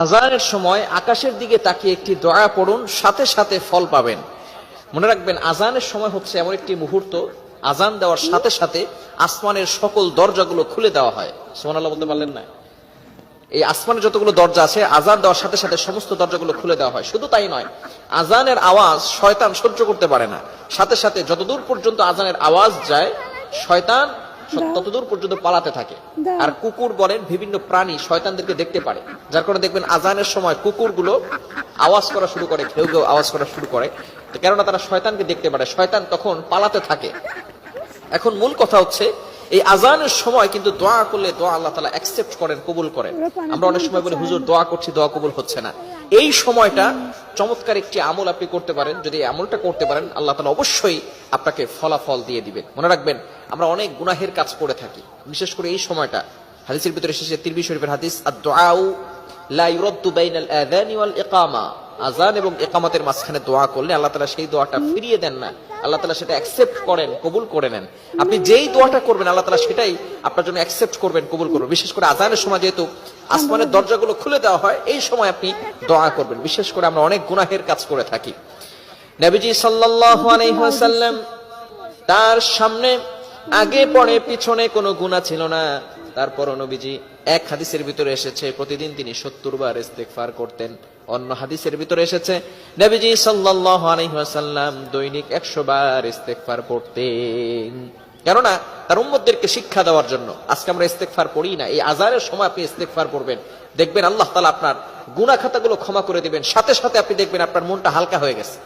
আজানের সময় আকাশের দিকে তাকিয়ে একটি দয়া পড়ুন, সাথে সাথে ফল পাবেন। মনে রাখবেন, আজানের সময় হচ্ছে এমন একটি মুহূর্ত, আজান দেওয়ার সাথে সাথে আসমানের সকল দরজাগুলো খুলে দেওয়া হয়। সোমানাল্লাহ বলতে পারলেন না? এই আসমানের যতগুলো দরজা আছে, আজান দেওয়ার সাথে সাথে সমস্ত দরজাগুলো খুলে দেওয়া হয়। শুধু তাই নয়, আজানের আওয়াজ শয়তান সহ্য করতে পারে না। সাথে সাথে যতদূর পর্যন্ত আজানের আওয়াজ যায়, শয়তান ততদূর পর্যন্ত পালাতে থাকে। আর কুকুর বলেন বিভিন্ন প্রাণী শয়তানদেরকে দেখতে পারে। যার কারণে দেখবেন আজানের সময় কুকুরগুলো আওয়াজ করা শুরু করে কেউ কেউ আওয়াজ করা শুরু করে। কেননা তারা শয়তানকে দেখতে পারে শয়তান তখন পালাতে থাকে। এখন মূল কথা হচ্ছে এই আজানের সময় কিন্তু দোয়া করলে দোয়া আল্লাহ তালা অ্যাকসেপ্ট করেন কবুল করেন। আমরা অনেক সময় বলি হুজুর দোয়া করছি দোয়া কবুল হচ্ছে না। এই সময়টা চমৎকার একটি আমল আপনি করতে পারেন। যদি আমলটা করতে পারেন, আল্লাহ তালা অবশ্যই আপনাকে ফলাফল দিয়ে দিবেন। মনে রাখবেন, আমরা অনেক গুনাহের কাজ করে থাকি। বিশেষ করে এই সময়টা। হাদিসের ভিতরে এসেছে তিরবি শরীফের হাদিস আর লা ইউরদ্দু বাইনাল আযানি ওয়াল ইকামা। আজান এবং একামতের মাঝখানে দোয়া করলে আল্লাহ তালা সেই দোয়াটা ফিরিয়ে দেন না। আল্লাহ তালা সেটা অ্যাকসেপ্ট করেন, কবুল করে নেন। আপনি যেই দোয়াটা করবেন, আল্লাহ তালা সেটাই আপনার জন্য অ্যাকসেপ্ট করবেন, কবুল করবেন। বিশেষ করে আজানের সময় যেহেতু আসমানের দরজাগুলো খুলে দেওয়া হয়, এই সময় আপনি দোয়া করবেন। বিশেষ করে আমরা অনেক গুনাহের কাজ করে থাকি। নবীজি সাল্লাল্লাহু আলাইহি ওয়াসাল্লাম তার সামনে আগে পরে পিছনে কোনো গুণা ছিল না। তারপর নবীজি এক হাদিসের ভিতরে এসেছে, প্রতিদিন তিনি সত্তর বার ইস্তেগফার করতেন। অন্য হাদিসের ভিতরে এসেছে, নবীজি আলাইহি দৈনিক 100 বার ইস্তেগফার পড়তেন। কেননা, তার উম্মতদেরকে শিক্ষা দেওয়ার জন্য, আজকে আমরা ইস্তেগফার পড়ি না, এই আজারের সময় আপনি ইস্তেগফার পড়বেন। দেখবেন আল্লাহ তালা আপনার গুনাহ খাতাগুলো ক্ষমা করে দিবেন, সাথে সাথে আপনি দেখবেন আপনার মনটা হালকা হয়ে গেছে।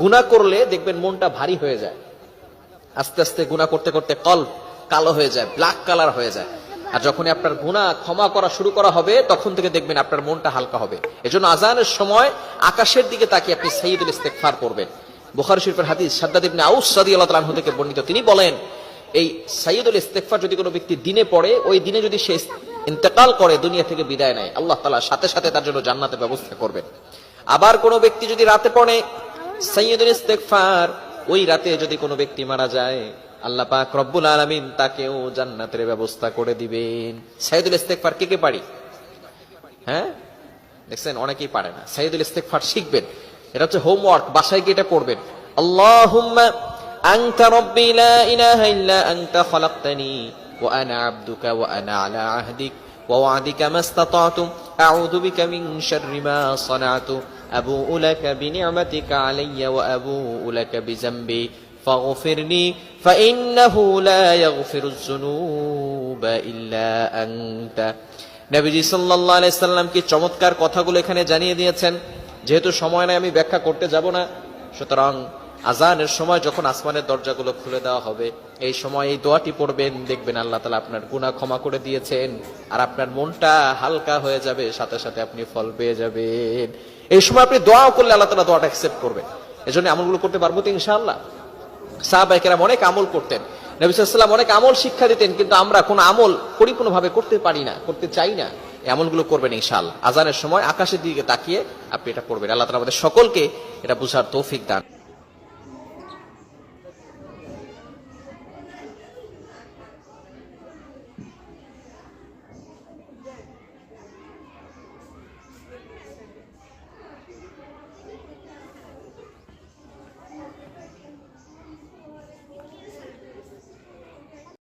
গুনাহ করলে দেখবেন মনটা ভারী হয়ে যায়। আস্তে আস্তে গুণা করতে করতে কল কালো হয়ে যায় ব্ল্যাক কালার হয়ে যায়। আর যখনই আপনার গুণা ক্ষমা করা শুরু করা হবে, তখন থেকে দেখবেন আপনার মনটা হালকা হবে। এজন্য আজানের সময় আকাশের দিকে তাকিয়ে আপনি সাইয়দুল ইস্তেগফার করবেন বুখারী শরীফের হাদিস সাদ্দাদ ইবনে আউস তাআলা আনহু থেকে বর্ণিত। তিনি বলেন, এই সাইয়দুল ইস্তেগফার যদি কোনো ব্যক্তি দিনে পড়ে, ওই দিনে যদি সে ইন্তেকাল করে, দুনিয়া থেকে বিদায় নেয়, আল্লাহ তালা সাথে সাথে তার জন্য জান্নাতের ব্যবস্থা করবেন। আবার কোনো ব্যক্তি যদি রাতে পড়ে সাইয়দুল ইস্তেগফার, ওই রাতে যদি কোনো ব্যক্তি মারা যায় আল্লাহ পাক রব্বুল আলমিন তাকেও জান্নাতের ব্যবস্থা করে দিবেন। সাইদুল ইস্তেকফার কে কে পারি? হ্যাঁ? দেখছেন, অনেকেই পারে না। সাইদুল ইস্তেকফার শিখবেন। এটা হচ্ছে হোমওয়ার্ক বাসায় গিয়ে এটা পড়বেন। আল্লাহুম্মা আনতা রব্বি লা ইলাহা ইল্লা আনতা খলাকতানি ওয়া আনা আবদুকা ওয়া আনা আলা আহদিক ওয়া ওয়াদিকা মাস্তাতাতু। আউযু বিকা মিন শাররি মা সানাতু। আবুউ লাকা বিনি'মাতিকা আলাইয়া ওয়া আবুউ লাকা বিযামবি। لي فإنه لا يغفر الذنوب إلا أنت নবীজি সাল্লাল্লাহু আলাইহি সাল্লাম কি চমৎকার কথাগুলো এখানে জানিয়ে দিয়েছেন যেহেতু সময় নাই আমি ব্যাখ্যা করতে যাব না সুতরাং আজানের সময় যখন আসমানের দরজাগুলো খুলে দেওয়া হবে এই সময় এই দোয়াটি পড়বেন দেখবেন আল্লাহ তালা আপনার গুনাহ ক্ষমা করে দিয়েছেন আর আপনার মনটা হালকা হয়ে যাবে সাথে সাথে আপনি ফল পেয়ে যাবেন এই সময় আপনি দোয়াও করলে আল্লাহ তালা দোয়াটা অ্যাকসেপ্ট করবে এই জন্য আমলগুলো করতে পারবো তো ইনশাআল্লাহ সাহাবাহিকেরাম অনেক আমল করতেন। নবিসাল্লাম অনেক আমল শিক্ষা দিতেন, কিন্তু আমরা কোন আমল পরিপূর্ণভাবে করতে পারি না, করতে চাই না। এই আমলগুলো করবেন সাল আজানের সময় আকাশের দিকে তাকিয়ে আপনি এটা করবেন আল্লাহ তালা আমাদের সকলকে এটা বুঝার তৌফিক দান।